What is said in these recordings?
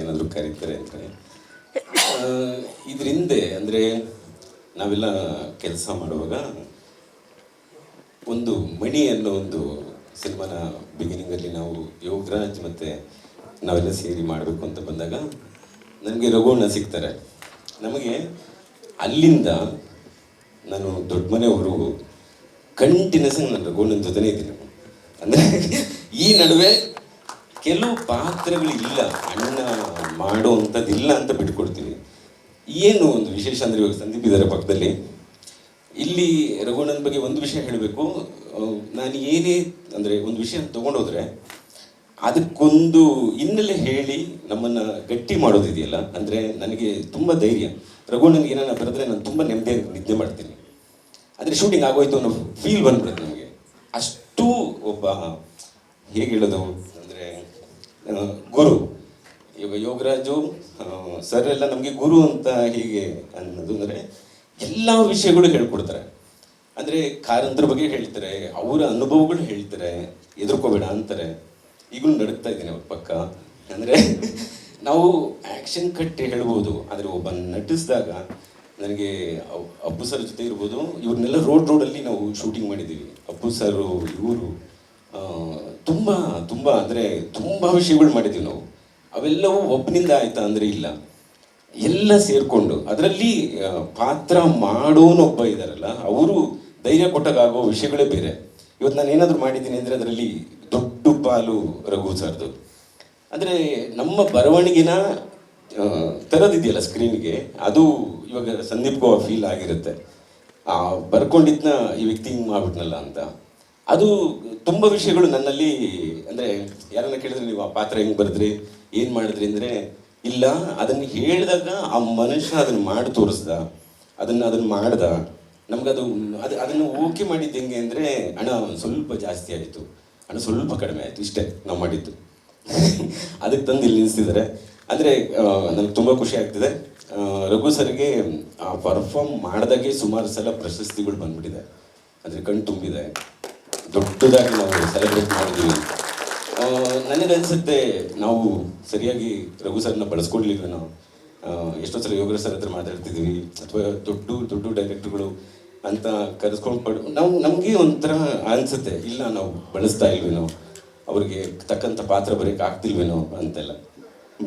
ಏನಾದರೂ ಕರೀತಾರೆ ಅಂತ ಇದ್ರ ಹಿಂದೆ ಅಂದರೆ ನಾವೆಲ್ಲ ಕೆಲಸ ಮಾಡುವಾಗ ಒಂದು ಮಣಿ ಅನ್ನೋ ಒಂದು ಸಿನಿಮಾನ ಬಿಗಿನಿಂಗಲ್ಲಿ ನಾವು ಯೋಗರಾಜ್ ಮತ್ತು ನಾವೆಲ್ಲ ಸೇರಿ ಮಾಡಬೇಕು ಅಂತ ಬಂದಾಗ ನನಗೆ ರಘುವಣ್ಣ ಸಿಗ್ತಾರೆ. ನಮಗೆ ಅಲ್ಲಿಂದ ನಾನು ದೊಡ್ಡ ಮನೆಯವರೆಗೂ ಕಂಟಿನ್ಯೂಸ್ ನಾನು ರಘುವಣ್ಣನ ಜೊತೆನೇ ಇದ್ದೀನಿ. ಅಂದರೆ ಈ ನಡುವೆ ಕೆಲವು ಪಾತ್ರಗಳು ಇಲ್ಲ, ಅಣ್ಣ ಮಾಡುವಂಥದ್ದಿಲ್ಲ ಅಂತ ಬಿಟ್ಕೊಡ್ತೀವಿ ಏನು ಒಂದು ವಿಶೇಷ ಅಂದರೆ ಇವಾಗ ಸಂದೀಪ್ ಇದ್ದಾರೆ ಪಕ್ಕದಲ್ಲಿ. ಇಲ್ಲಿ ರಘುಣನ ಬಗ್ಗೆ ಒಂದು ವಿಷಯ ಹೇಳಬೇಕು. ನಾನು ಏನೇ ಅಂದರೆ ಒಂದು ವಿಷಯ ತಗೊಂಡೋದ್ರೆ, ಅದಕ್ಕೊಂದು ಹಿನ್ನೆಲೆ ಹೇಳಿ ನಮ್ಮನ್ನು ಗಟ್ಟಿ ಮಾಡೋದಿದೆಯಲ್ಲ, ಅಂದರೆ ನನಗೆ ತುಂಬ ಧೈರ್ಯ. ರಘುಣನಿಗೆ ಏನಾರ ಬರೆದ್ರೆ ನಾನು ತುಂಬ ನೆಮ್ಮದಿಯಾಗಿ ನಿದ್ದೆ ಮಾಡ್ತೀನಿ. ಆದರೆ ಶೂಟಿಂಗ್ ಆಗೋಯ್ತು ಅನ್ನೋ ಫೀಲ್ ಬಂದ್ಬಿಡುತ್ತೆ ನಮಗೆ. ಅಷ್ಟು ಒಬ್ಬ, ಹೇಗೆ ಹೇಳೋದು? ಗುರು. ಇವಾಗ ಯೋಗರಾಜು ಸರ್ ಎಲ್ಲ ನಮಗೆ ಗುರು ಅಂತ ಹೀಗೆ ಅನ್ನೋದು ಅಂದರೆ ಎಲ್ಲ ವಿಷಯಗಳು ಹೇಳ್ಕೊಡ್ತಾರೆ. ಅಂದರೆ ಕಾರಂತರ ಬಗ್ಗೆ ಹೇಳ್ತಾರೆ, ಅವರ ಅನುಭವಗಳು ಹೇಳ್ತಾರೆ ಎದುರ್ಕೋಬೇಡ ಅಂತಾರೆ. ಈಗಲೂ ನಡುಕ್ತಾ ಇದ್ದೀನಿ ಅವ್ರ ಪಕ್ಕ. ಅಂದರೆ ನಾವು ಆ್ಯಕ್ಷನ್ ಕಟ್ಟಿ ಹೇಳ್ಬೋದು, ಆದರೆ ಒಬ್ಬ ನಟಿಸಿದಾಗ ನನಗೆ ಅಪ್ಪು ಸರ್ ಜೊತೆ ಇರ್ಬೋದು, ಇವ್ರನ್ನೆಲ್ಲ ರೋಡ್ ರೋಡಲ್ಲಿ ನಾವು ಶೂಟಿಂಗ್ ಮಾಡಿದ್ದೀವಿ. ಅಪ್ಪು ಸರು ಇವರು ತುಂಬ ತುಂಬ ಅಂದರೆ ತುಂಬ ವಿಷಯಗಳು ಮಾಡಿದ್ದೀವಿ ನಾವು. ಅವೆಲ್ಲವೂ ಒಬ್ಬನಿಂದ ಆಯ್ತಾ ಅಂದರೆ ಇಲ್ಲ. ಎಲ್ಲ ಸೇರಿಕೊಂಡು, ಅದರಲ್ಲಿ ಪಾತ್ರ ಮಾಡೋನೊಬ್ಬ ಇದ್ದಾರಲ್ಲ ಅವರು ಧೈರ್ಯ ಕೊಟ್ಟಾಗ ವಿಷಯಗಳೇ ಬೇರೆ. ಇವತ್ತು ನಾನು ಏನಾದರೂ ಮಾಡಿದ್ದೀನಿ ಅಂದರೆ ಅದರಲ್ಲಿ ದೊಡ್ಡ ಪಾಲು ರಘು ಸರ್ದು. ಅಂದರೆ ನಮ್ಮ ಬರವಣಿಗೆನ ತರೋದಿದೆಯಲ್ಲ ಸ್ಕ್ರೀನ್ಗೆ, ಅದು ಇವಾಗ ಸಂದೀಪ್ಗೂ ಫೀಲ್ ಆಗಿರುತ್ತೆ. ಆ, ಬರ್ಕೊಂಡಿದ್ನ ಈ ವ್ಯಕ್ತಿ ಹಿಂಗೆ ಮಾಡ್ಬಿಟ್ನಲ್ಲ ಅಂತ. ಅದು ತುಂಬ ವಿಷಯಗಳು ನನ್ನಲ್ಲಿ, ಅಂದರೆ ಯಾರನ್ನ ಕೇಳಿದ್ರೆ ನೀವು ಆ ಪಾತ್ರ ಹೆಂಗೆ ಬರೆದ್ರಿ, ಏನು ಮಾಡಿದ್ರಿ ಅಂದರೆ, ಇಲ್ಲ, ಅದನ್ನು ಹೇಳಿದಾಗ ಆ ಮನುಷ್ಯ ಅದನ್ನು ಮಾಡಿ ತೋರಿಸ್ದ, ಅದನ್ನು ಅದನ್ನು ಮಾಡ್ದ. ನಮ್ಗದು ಅದು ಅದನ್ನು ಓಕೆ ಮಾಡಿದ್ದು ಹೆಂಗೆ ಅಂದರೆ ಹಣ ಸ್ವಲ್ಪ ಜಾಸ್ತಿ ಆಯಿತು. ಹಣ ಸ್ವಲ್ಪ ಕಡಿಮೆ ಆಯಿತು, ಇಷ್ಟೇ ನಾವು ಮಾಡಿದ್ದು. ಅದಕ್ಕೆ ತಂದು ಇಲ್ಲಿ ನಿಲ್ಲಿಸ್ತಿದ್ದಾರೆ ಅಂದರೆ ನನಗೆ ತುಂಬ ಖುಷಿ ಆಗ್ತಿದೆ. ರಘು ಸರ್ಗೆ ಆ ಪರ್ಫಾರ್ಮ್ ಮಾಡಿದಾಗೆ ಸುಮಾರು ಸಲ ಪ್ರಶಸ್ತಿಗಳು ಬಂದ್ಬಿಟ್ಟಿದೆ. ಅಂದರೆ ಕಣ್ ತುಂಬಿದೆ. ದೊಡ್ಡದಾಗಿ ನಾವು ಸೆಲೆಬ್ರೇಟ್ ಮಾಡಿದ್ದೀವಿ ನನಗೆ ಅನಿಸುತ್ತೆ ನಾವು ಸರಿಯಾಗಿ ರಘು ಸರ್ನ ಬಳಸ್ಕೊಡ್ಲಿಲ್ಲ ನಾವು ಎಷ್ಟೋ ಸಲ ಯೋಗರ ಸರ್ ಹತ್ರ ಮಾತಾಡ್ತಿದ್ವಿ ಅಥವಾ ದೊಡ್ಡ ದೊಡ್ಡ ಡೈರೆಕ್ಟ್ರುಗಳು ಅಂತ ಕರೆಸ್ಕೊಂಡು ಪಡ್ ನಾವು, ನಮಗೆ ಒಂಥರ ಅನಿಸುತ್ತೆ, ಇಲ್ಲ ನಾವು ಬಳಸ್ತಾ ಇಲ್ವೇನೋ, ಅವ್ರಿಗೆ ತಕ್ಕಂಥ ಪಾತ್ರ ಬರೋಕೆ ಆಗ್ತಿಲ್ವೇನೋ ಅಂತೆಲ್ಲ.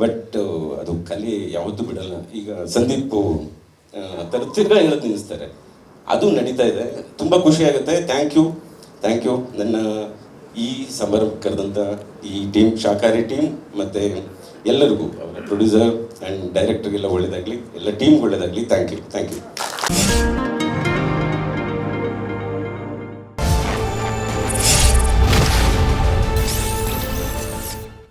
ಬಟ್ ಅದು ಕಲೆ ಯಾವತ್ತೂ ಬಿಡಲ್ಲ. ಈಗ ಸಂದೀಪ್ ತರ್ತಿರ್ಗ ಹೇಳೋದು ನಿಲ್ಲಿಸ್ತಾರೆ. ಅದು ನಡೀತಾ ಇದೆ. ತುಂಬ ಖುಷಿ ಆಗುತ್ತೆ. Thank you. ಥ್ಯಾಂಕ್ ಯು ನನ್ನ ಈ ಸಮಾರಂಭ ಕರೆದಂಥ ಈ ಟೀಮ್ ಶಾಕಾರಿ ಟೀಮ್ ಮತ್ತು ಎಲ್ಲರಿಗೂ, ಅವರ ಪ್ರೊಡ್ಯೂಸರ್ ಆ್ಯಂಡ್ ಡೈರೆಕ್ಟರ್ಗೆಲ್ಲ ಒಳ್ಳೆಯದಾಗಲಿ ಎಲ್ಲ ಟೀಮ್ಗೆ ಒಳ್ಳೆಯದಾಗಲಿ ಥ್ಯಾಂಕ್ ಯು ಥ್ಯಾಂಕ್ ಯು